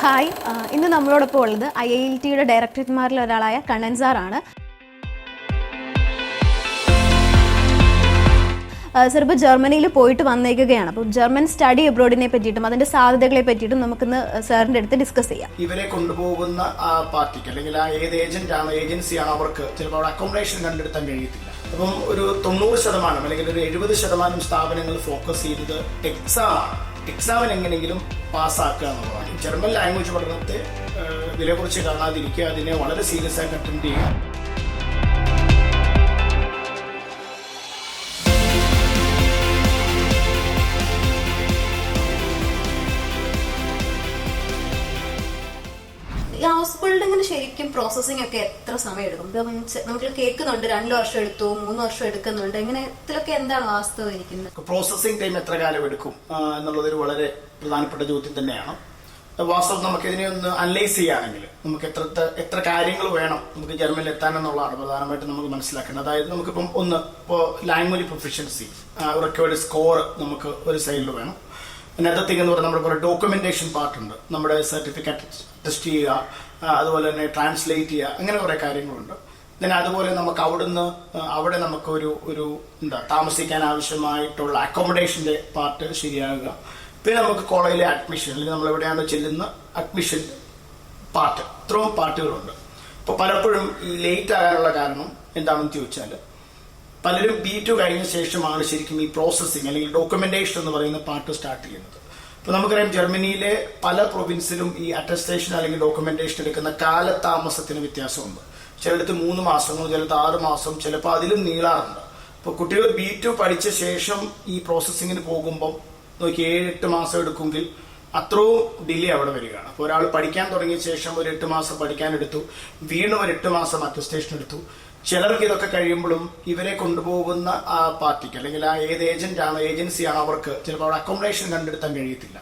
Hi ഇന്ന് നമ്മളോടൊപ്പം ഉള്ളത് ഐ ഐ ടിയുടെ ഡയറക്ടർമാരിൽ ഒരാളായ കണ്ണൻ സാറാണ് സർ ഇപ്പോൾ ജർമ്മനിയിൽ പോയിട്ട് വന്നേക്കുകയാണ്. അപ്പോൾ ജർമ്മൻ സ്റ്റഡി അബ്രോഡിനെ പറ്റിയിട്ടും അതിന്റെ സാധ്യതകളെ പറ്റിയിട്ടും നമുക്കിന്ന് സാറിന്റെ അടുത്ത് ഡിസ്കസ് ചെയ്യാം. ഇവരെ കൊണ്ടുപോകുന്ന ആ പാർട്ടിക്ക് അല്ലെങ്കിൽ ആ ഏത് ഏജന്റ് ആണ് ഏജൻസി ആണോ അവർക്ക് ചിലപ്പോൾ അവിടെ അക്കോമഡേഷൻ കണ്ടെടുത്താൻ കഴിയത്തില്ല. അപ്പം ഒരു തൊണ്ണൂറ് ശതമാനം അല്ലെങ്കിൽ ഒരു എഴുപത് ശതമാനം സ്ഥാപനങ്ങൾ ഫോക്കസ് ചെയ്യുന്നത് എക്സാം ആണ്. എക്സാമിന് എങ്ങനെയെങ്കിലും പാസ്സാക്കുക എന്നുള്ളതാണ്. ജർമ്മൻ ലാംഗ്വേജ് പഠനത്തെ വിലയെക്കുറിച്ച് വില കാണാതിരിക്കുക അതിനെ വളരെ സീരിയസ് ആയിട്ട് അറ്റൻഡ് ചെയ്യുക. ശരിക്കും പ്രോസസ്സിംഗ് ഒക്കെ എത്ര സമയം എടുക്കും ഇപ്പം നമുക്ക് കേൾക്കുന്നുണ്ട് രണ്ട് വർഷം എടുത്തു മൂന്ന് വർഷം എടുക്കുന്നുണ്ട്. ഇങ്ങനെ ഇതിലൊക്കെ എന്താണ് വാസ്തവം ഇരിക്കുന്നത്? പ്രോസസ്സിംഗ് ടൈം എത്ര കാലം എടുക്കും എന്നുള്ളത് എന്നുള്ളതൊരു വളരെ പ്രധാനപ്പെട്ട ചോദ്യം തന്നെയാണ്. വാസ്തവം നമുക്ക് ഇതിനെ ഒന്ന് അനലൈസ് ചെയ്യുകയാണെങ്കിൽ നമുക്ക് എത്ര എത്ര കാര്യങ്ങൾ വേണം നമുക്ക് ജർമ്മനിൽ എത്താനെന്നുള്ളതാണ് പ്രധാനമായിട്ടും നമുക്ക് മനസ്സിലാക്കേണ്ടത്. അതായത് നമുക്കിപ്പം ഒന്ന് ഇപ്പോൾ ലാംഗ്വേജ് പ്രൊഫിഷ്യൻസി റെക്കോർഡ് സ്കോർ നമുക്ക് ഒരു സൈഡിൽ വേണം. അടുത്ത തിങ് എന്ന് പറഞ്ഞാൽ നമ്മുടെ കുറെ ഡോക്യുമെന്റേഷൻ പാർട്ടുണ്ട് നമ്മുടെ സർട്ടിഫിക്കറ്റ് ടെസ്റ്റ് ചെയ്യുക അതുപോലെ തന്നെ ട്രാൻസ്ലേറ്റ് ചെയ്യുക അങ്ങനെ കുറെ കാര്യങ്ങളുണ്ട്. പിന്നെ അതുപോലെ നമുക്ക് അവിടുന്ന് അവിടെ നമുക്ക് ഒരു ഒരു എന്താ താമസിക്കാൻ ആവശ്യമായിട്ടുള്ള അക്കോമഡേഷന്റെ പാർട്ട് ശരിയാകുക. പിന്നെ നമുക്ക് കോളേജിലെ അഡ്മിഷൻ അല്ലെങ്കിൽ നമ്മൾ എവിടെയാണോ ചെല്ലുന്ന അഡ്മിഷൻ പാർട്ട് ഇത്രയും പാർട്ടുകളുണ്ട് അപ്പോൾ പലപ്പോഴും ലേറ്റ് ആകാനുള്ള കാരണം എന്താണെന്ന് ചോദിച്ചാൽ പലരും ബി ടു കഴിഞ്ഞ ശേഷമാണ് ശരിക്കും ഈ പ്രോസസ്സിങ് അല്ലെങ്കിൽ ഡോക്യുമെന്റേഷൻ എന്ന് പറയുന്ന പാർട്ട് സ്റ്റാർട്ട് ചെയ്യുന്നത്. ഇപ്പൊ നമുക്കറിയാം ജർമ്മനിയിലെ പല പ്രൊവിൻസിലും ഈ അറ്റസ്റ്റേഷൻ അല്ലെങ്കിൽ ഡോക്യുമെന്റേഷൻ എടുക്കുന്ന കാലതാമസത്തിന് വ്യത്യാസമുണ്ട്. ചിലടത്ത് മൂന്ന് മാസങ്ങൾ ചിലത്ത് ആറ് മാസം ചിലപ്പോൾ അതിലും നീളാറുണ്ട്. അപ്പോൾ കുട്ടികൾ ബി ടു പഠിച്ച ശേഷം ഈ പ്രോസസ്സിങ്ങിന് പോകുമ്പോൾ നോക്കി ഏഴ് എട്ട് മാസം എടുക്കുമെങ്കിൽ അത്രയും ഡിലേ അവിടെ വരികയാണ്. അപ്പോൾ ഒരാൾ പഠിക്കാൻ തുടങ്ങിയ ശേഷം ഒരു എട്ട് മാസം പഠിക്കാൻ എടുത്തു. വീണ്ടും ഒരു എട്ട് മാസം അറ്റസ്റ്റേഷൻ എടുത്തു. ചിലർക്ക് ഇതൊക്കെ കഴിയുമ്പോഴും ഇവരെ കൊണ്ടുപോകുന്ന ആ പാർട്ടിക്ക് അല്ലെങ്കിൽ ആ ഏത് ഏജന്റ് ആണോ ഏജൻസി ആണോ അവർക്ക് ചിലപ്പോൾ അവിടെ അക്കോമഡേഷൻ കണ്ടെടുത്താൻ കഴിയത്തില്ല.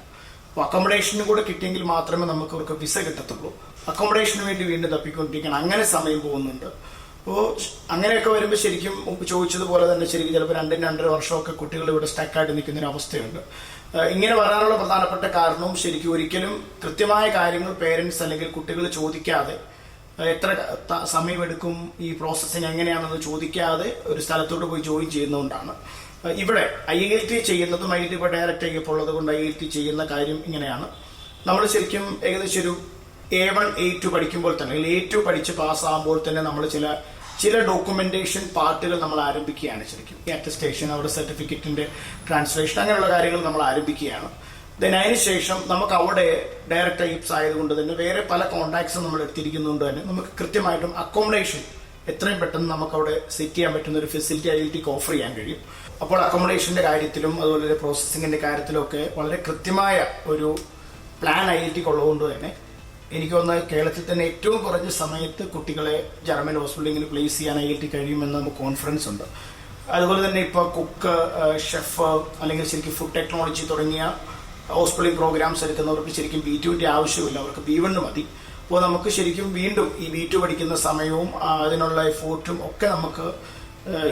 അപ്പോൾ അക്കോമഡേഷനും കൂടെ കിട്ടിയെങ്കിൽ മാത്രമേ നമുക്ക് അവർക്ക് വിസ കിട്ടത്തുള്ളൂ. അക്കോമഡേഷന് വേണ്ടി വീണ്ടും തപ്പിക്കൊണ്ടിരിക്കണം അങ്ങനെ സമയം പോകുന്നുണ്ട്. അപ്പോൾ അങ്ങനെയൊക്കെ വരുമ്പോൾ ശരിക്കും ചോദിച്ചതുപോലെ തന്നെ ശരിക്കും ചിലപ്പോൾ രണ്ടും രണ്ടര വർഷമൊക്കെ കുട്ടികൾ ഇവിടെ സ്റ്റക്കായിട്ട് നിൽക്കുന്ന ഒരു അവസ്ഥയുണ്ട്. ഇങ്ങനെ വരാനുള്ള പ്രധാനപ്പെട്ട കാരണവും ശരിക്കും ഒരിക്കലും കൃത്യമായ കാര്യങ്ങൾ പേരൻസ് അല്ലെങ്കിൽ കുട്ടികൾ ചോദിക്കാതെ എത്ര സമയമെടുക്കും ഈ പ്രോസസ്സിങ് എങ്ങനെയാണെന്ന് ചോദിക്കാതെ ഒരു സ്ഥലത്തോട്ട് പോയി ജോയിൻ ചെയ്യുന്നതുകൊണ്ടാണ്. ഇവിടെ ഐ ഐ ടി ചെയ്യുന്നതും ഐ ഐ ടി ഇപ്പോൾ ഡയറക്റ്റ് ആയി ഉള്ളത് കൊണ്ട് ഐ ഐ ടി ചെയ്യുന്ന കാര്യം ഇങ്ങനെയാണ്. നമ്മൾ ശരിക്കും ഏകദേശം ഒരു എ വൺ എ ടു പഠിക്കുമ്പോൾ തന്നെ അല്ലെങ്കിൽ എ ടു പഠിച്ച് പാസ്സാകുമ്പോൾ തന്നെ നമ്മൾ ചില ചില ഡോക്യുമെന്റേഷൻ പാർട്ടുകൾ നമ്മൾ ആരംഭിക്കുകയാണ് ശരിക്കും. ഈ അറ്റസ്റ്റേഷൻ അവിടെ സർട്ടിഫിക്കറ്റിന്റെ ട്രാൻസ്ലേഷൻ അങ്ങനെയുള്ള കാര്യങ്ങൾ നമ്മൾ ആരംഭിക്കുകയാണ്. അതിനുശേഷം നമുക്ക് അവിടെ ഡയറക്റ്റ് ടൈപ്സ് ആയതുകൊണ്ട് തന്നെ വേറെ പല കോണ്ടാക്ട്സും നമ്മൾ എടുത്തിരിക്കുന്നതുകൊണ്ട് തന്നെ. നമുക്ക് കൃത്യമായിട്ടും അക്കോമഡേഷൻ എത്രയും പെട്ടെന്ന് നമുക്ക് അവിടെ സെറ്റ് ചെയ്യാൻ പറ്റുന്ന ഒരു ഫെസിലിറ്റി ഐ ടിക്ക് ഓഫർ ചെയ്യാൻ കഴിയും. അപ്പോൾ അക്കോമഡേഷന്റെ കാര്യത്തിലും അതുപോലെ പ്രോസസ്സിങ്ങിന്റെ കാര്യത്തിലും ഒക്കെ വളരെ കൃത്യമായ ഒരു പ്ലാൻ ഐ ഉള്ളതുകൊണ്ട് തന്നെ എനിക്ക് തോന്നുന്നത് കേരളത്തിൽ തന്നെ ഏറ്റവും കുറഞ്ഞ സമയത്ത് കുട്ടികളെ ജർമ്മൻ ഹോസ്പിറ്റലിൽ പ്ലേസ് ചെയ്യാൻ ഐ ടി കഴിയുമെന്ന് നമുക്ക് കോൺഫിഡൻസ് ഉണ്ട്. അതുപോലെ തന്നെ ഇപ്പോൾ കുക്ക് ഷെഫ് അല്ലെങ്കിൽ ശരിക്കും ഫുഡ് ടെക്നോളജി തുടങ്ങിയ ഹോസ്പിറ്റലിംഗ് പ്രോഗ്രാംസ് എടുക്കുന്നവർക്ക് ശരിക്കും ബി ടുവിന്റെ ആവശ്യമില്ല. അവർക്ക് ബി വണ്ണ് മതി. അപ്പോൾ നമുക്ക് ശരിക്കും വീണ്ടും ഈ ബി ടു പഠിക്കുന്ന സമയവും അതിനുള്ള എഫോർട്ടും ഒക്കെ നമുക്ക്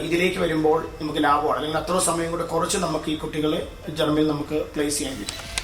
ഇതിലേക്ക് വരുമ്പോൾ നമുക്ക് ലാഭമാണ്. അല്ലെങ്കിൽ അത്ര സമയം കൂടെ കുറച്ച് നമുക്ക് ഈ കുട്ടികളെ ജർമ്മനിയിൽ നമുക്ക് പ്ലേസ് ചെയ്യാൻ പറ്റും.